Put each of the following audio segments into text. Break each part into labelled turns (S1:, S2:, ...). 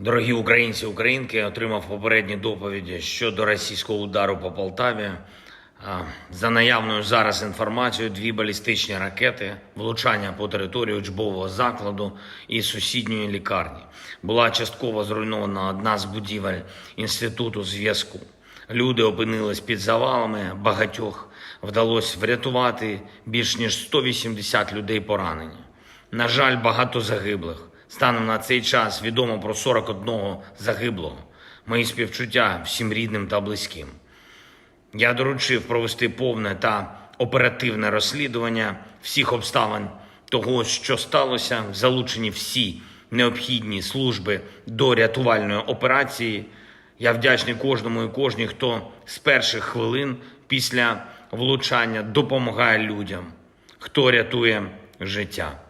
S1: Дорогі українці, українки, отримав попередні доповіді щодо російського удару по Полтаві. За наявною зараз інформацією, дві балістичні ракети, влучання по території учбового закладу і сусідньої лікарні. Була частково зруйнована одна з будівель інституту зв'язку. Люди опинились під завалами, багатьох вдалося врятувати більш ніж 180 людей поранені. На жаль, багато загиблих. Станом на цей час відомо про 41 загиблого. Мої співчуття всім рідним та близьким. Я доручив провести повне та оперативне розслідування всіх обставин того, що сталося, залучені всі необхідні служби до рятувальної операції. Я вдячний кожному і кожній, хто з перших хвилин після влучання допомагає людям, хто рятує життя.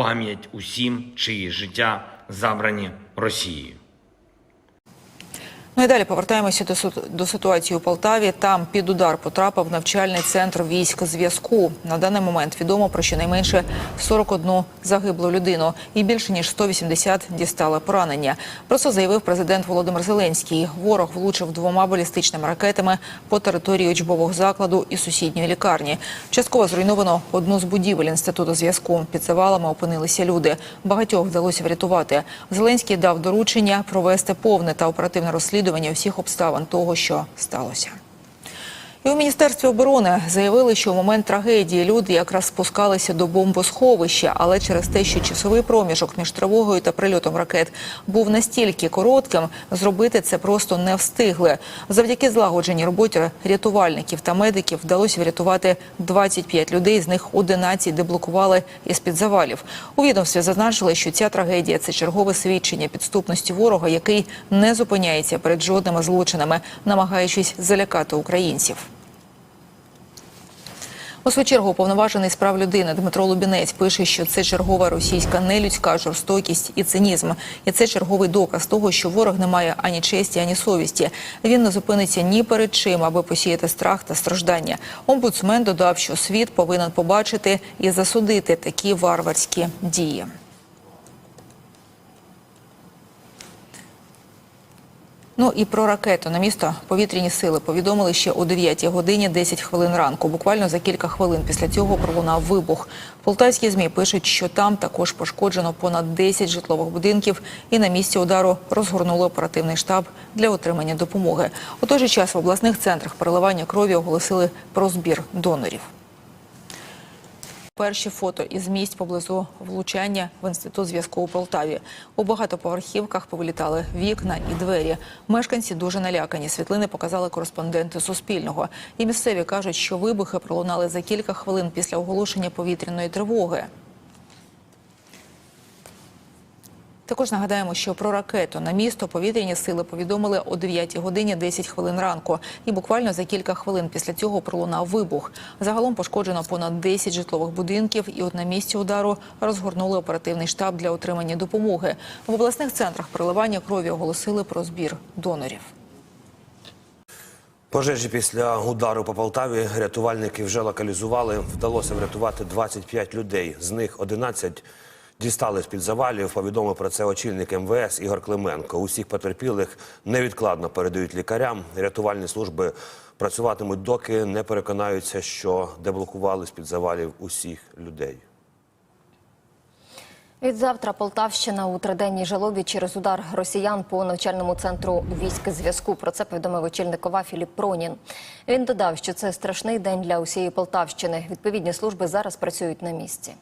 S1: пам'ять усім, чиї життя забрані Росією.
S2: Ну і далі повертаємося до, до ситуації у Полтаві. Там під удар потрапив навчальний центр військ зв'язку. На даний момент відомо про щонайменше 41 загиблу людину і більше ніж 180 дістали поранення. Про це заявив президент Володимир Зеленський. Ворог влучив двома балістичними ракетами по території учбового закладу і сусідньої лікарні. Частково зруйновано одну з будівель інституту зв'язку. Під завалами опинилися люди. Багатьох вдалося врятувати. Зеленський дав доручення провести повне та оперативне розслідування всіх обставин того, що сталося. І у міністерстві оборони заявили, що у момент трагедії люди якраз спускалися до бомбосховища, але через те, що часовий проміжок між тривогою та прильотом ракет був настільки коротким, зробити це просто не встигли. Завдяки злагодженій роботі рятувальників та медиків вдалося врятувати 25 людей. З них 11 деблокували із під завалів. У відомстві зазначили, що ця трагедія це чергове свідчення підступності ворога, який не зупиняється перед жодними злочинами, намагаючись залякати українців. У свою чергу уповноважений з прав людини Дмитро Лубінець пише, що це чергова російська нелюдська жорстокість і цинізм. І це черговий доказ того, що ворог не має ані честі, ані совісті. Він не зупиниться ні перед чим, аби посіяти страх та страждання. Омбудсмен додав, що світ повинен побачити і засудити такі варварські дії. Ну і про ракету на місто повітряні сили повідомили ще о 9 годині 10 хвилин ранку. Буквально за кілька хвилин після цього пролунав вибух. Полтавські змі пишуть, що там також пошкоджено понад 10 житлових будинків, і на місці удару розгорнули оперативний штаб для отримання допомоги. У той же час в обласних центрах переливання крові оголосили про збір донорів. Перші фото із місць поблизу влучання в інститут зв'язку у Полтаві. У багатоповерхівках повилітали вікна і двері. Мешканці дуже налякані. Світлини показали кореспонденти Суспільного. І місцеві кажуть, що вибухи пролунали за кілька хвилин після оголошення повітряної тривоги. Також нагадаємо, що про ракету на місто повітряні сили повідомили о 9 годині 10 хвилин ранку. І буквально за кілька хвилин після цього пролунав вибух. Загалом пошкоджено понад 10 житлових будинків. І от на місці удару розгорнули оперативний штаб для отримання допомоги. В обласних центрах переливання крові оголосили про збір донорів.
S3: Пожежі після удару по Полтаві рятувальники вже локалізували. Вдалося врятувати 25 людей. З них 11 дістали з-під завалів. Повідомив про це очільник МВС Ігор Клименко. Усіх потерпілих невідкладно передають лікарям. Рятувальні служби працюватимуть, доки не переконаються, що деблокували з-під завалів усіх людей.
S4: Відзавтра Полтавщина у триденній жалобі через удар росіян по навчальному центру військ зв'язку. Про це повідомив очільник ОВА Філіп Пронін. Він додав, що це страшний день для усієї Полтавщини. Відповідні служби зараз працюють на місці.